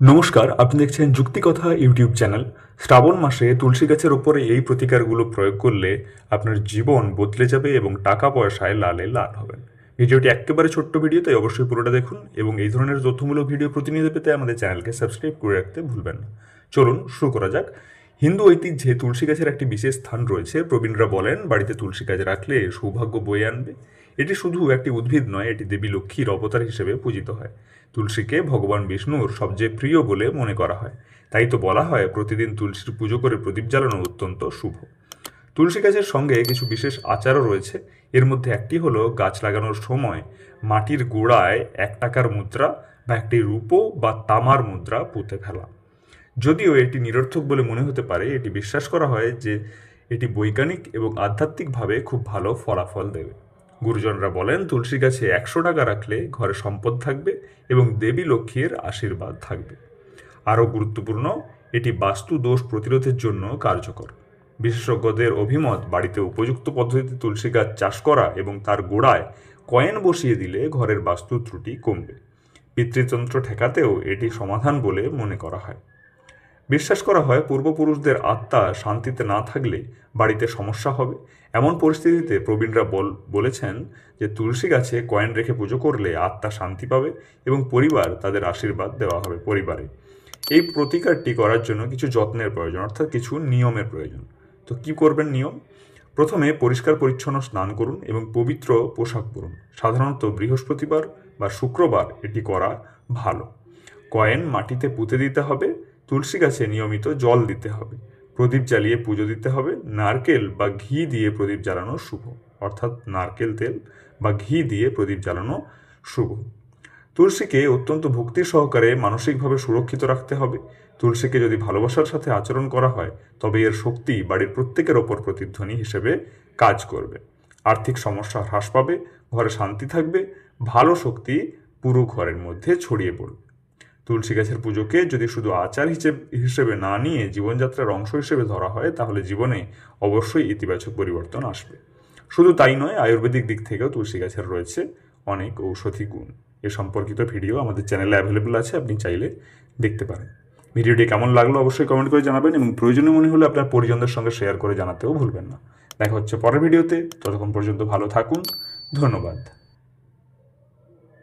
নমস্কার, আপনি দেখছেন যুক্তিকথা ইউটিউব চ্যানেল। শ্রাবণ মাসে তুলসী গাছের ওপরে এই প্রতিকারগুলো প্রয়োগ করলে আপনার জীবন বদলে যাবে এবং টাকা পয়সায় লালে লাল হবেন ভিডিওটি একেবারে ছোট্ট ভিডিও, তাই অবশ্যই পুরোটা দেখুন এবং এই ধরনের তথ্যমূলক ভিডিও প্রতিনিয়ত পেতে আমাদের চ্যানেলকে সাবস্ক্রাইব করে রাখতে ভুলবেন না। চলুন শুরু করা যাক। হিন্দু ঐতিহ্যে তুলসী গাছের একটি বিশেষ স্থান রয়েছে। প্রবীণরা বলেন, বাড়িতে তুলসী গাছ রাখলে সৌভাগ্য বয়ে আনবে। এটি শুধু একটি উদ্ভিদ নয়, এটি দেবী লক্ষ্মীর অবতার হিসেবে পূজিত হয়। তুলসীকে ভগবান বিষ্ণুর সবচেয়ে প্রিয় বলে মনে করা হয়। তাই তো বলা হয়, প্রতিদিন তুলসীর পুজো করে প্রদীপ জ্বালানো অত্যন্ত শুভ। তুলসী গাছের সঙ্গে কিছু বিশেষ আচারও রয়েছে। এর মধ্যে একটি হলো গাছ লাগানোর সময় মাটির গোড়ায় এক টাকার মুদ্রা বা একটি রূপো বা তামার মুদ্রা পুঁতে ফেলা। যদিও এটি নিরর্থক বলে মনে হতে পারে, এটি বিশ্বাস করা হয় যে এটি বৈজ্ঞানিক এবং আধ্যাত্মিকভাবে খুব ভালো ফলাফল দেবে। গুরুজনরা বলেন, তুলসী গাছে একশো টাকা রাখলে ঘরে সম্পদ থাকবে এবং দেবী লক্ষ্মীর আশীর্বাদ থাকবে। আরও গুরুত্বপূর্ণ, এটি বাস্তু দোষ প্রতিরোধের জন্য কার্যকর। বিশেষজ্ঞদের অভিমত, বাড়িতে উপযুক্ত পদ্ধতিতে তুলসী গাছ চাষ করা এবং তার গোড়ায় কয়েন বসিয়ে দিলে ঘরের বাস্তু ত্রুটি কমবে। পিতৃতন্ত্র ঠেকাতেও এটি সমাধান বলে মনে করা হয়। বিশ্বাস করা হয় পূর্বপুরুষদের আত্মা শান্তিতে না থাকলে বাড়িতে সমস্যা হবে। এমন পরিস্থিতিতে প্রবীণরা বল, বলেছেন যে তুলসী গাছে কয়েন রেখে পুজো করলে আত্মা শান্তি পাবে এবং পরিবার তাদের আশীর্বাদ দেওয়া হবে পরিবারে। এই প্রতিকারটি করার জন্য কিছু যত্নের প্রয়োজন, অর্থাৎ কিছু নিয়মের প্রয়োজন। তো কি করবেন নিয়ম? প্রথমে পরিষ্কার পরিচ্ছন্ন স্নান করুন এবং পবিত্র পোশাক পরুন। সাধারণত বৃহস্পতিবার বা শুক্রবার এটি করা ভালো। কয়েন মাটিতে পুঁতে দিতে হবে তুলসী গাছে নিয়মিত জল দিতে হবে। প্রদীপ জ্বালিয়ে পুজো দিতে হবে। নারকেল বা ঘি দিয়ে প্রদীপ জ্বালানো শুভ। অর্থাৎ নারকেল তেল বা ঘি দিয়ে প্রদীপ জ্বালানো শুভ। তুলসীকে অত্যন্ত ভক্তি সহকারে মানসিকভাবে সুরক্ষিত রাখতে হবে। তুলসীকে যদি ভালোবাসার সাথে আচরণ করা হয়, তবে এর শক্তি বাড়ির প্রত্যেকের ওপর প্রতিধ্বনি হিসেবে কাজ করবে। আর্থিক সমস্যা হ্রাস পাবে, ঘরে শান্তি থাকবে, ভালো শক্তি পুরো ঘরের মধ্যে ছড়িয়ে পড়বে। তুলসী গাছের পুজোকে যদি শুধু আচার হিসেবে হিসেবে না নিয়ে জীবনযাত্রার অংশ হিসেবে ধরা হয়, তাহলে জীবনে অবশ্যই ইতিবাচক পরিবর্তন আসবে। শুধু তাই নয়, আয়ুর্বেদিক দিক থেকেও তুলসী গাছের রয়েছে অনেক ঔষধি গুণ। এ সম্পর্কিত ভিডিও আমাদের চ্যানেলে অ্যাভেলেবল আছে, আপনি চাইলে দেখতে পারেন। ভিডিওটি কেমন লাগল অবশ্যই কমেন্ট করে জানাবেন এবং প্রয়োজনীয় মনে হলে আপনার পরিজনদের সঙ্গে শেয়ার করে জানাতেও ভুলবেন না। দেখা হচ্ছে পরের ভিডিওতে, ততক্ষণ পর্যন্ত ভালো থাকুন, ধন্যবাদ।